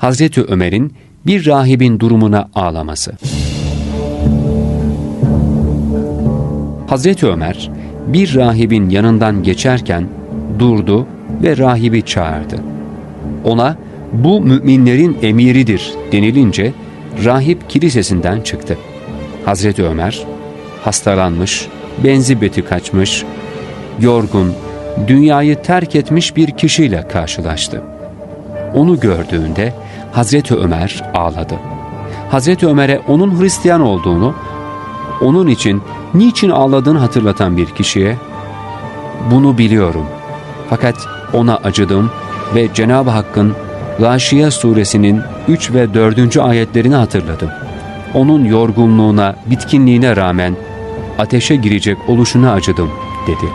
Hazreti Ömer'in bir rahibin durumuna ağlaması. Hazreti Ömer bir rahibin yanından geçerken durdu ve rahibi çağırdı. Ona bu müminlerin emiridir denilince rahip kilisesinden çıktı. Hazreti Ömer hastalanmış, benzi beti kaçmış, yorgun, dünyayı terk etmiş bir kişiyle karşılaştı. Onu gördüğünde Hazreti Ömer ağladı. Hazreti Ömer'e onun Hristiyan olduğunu, onun için niçin ağladığını hatırlatan bir kişiye, bunu biliyorum. Fakat ona acıdım ve Cenab-ı Hakk'ın Gâşiye suresinin 3 ve 4. ayetlerini hatırladım. Onun yorgunluğuna, bitkinliğine rağmen ateşe girecek oluşuna acıdım, dedi.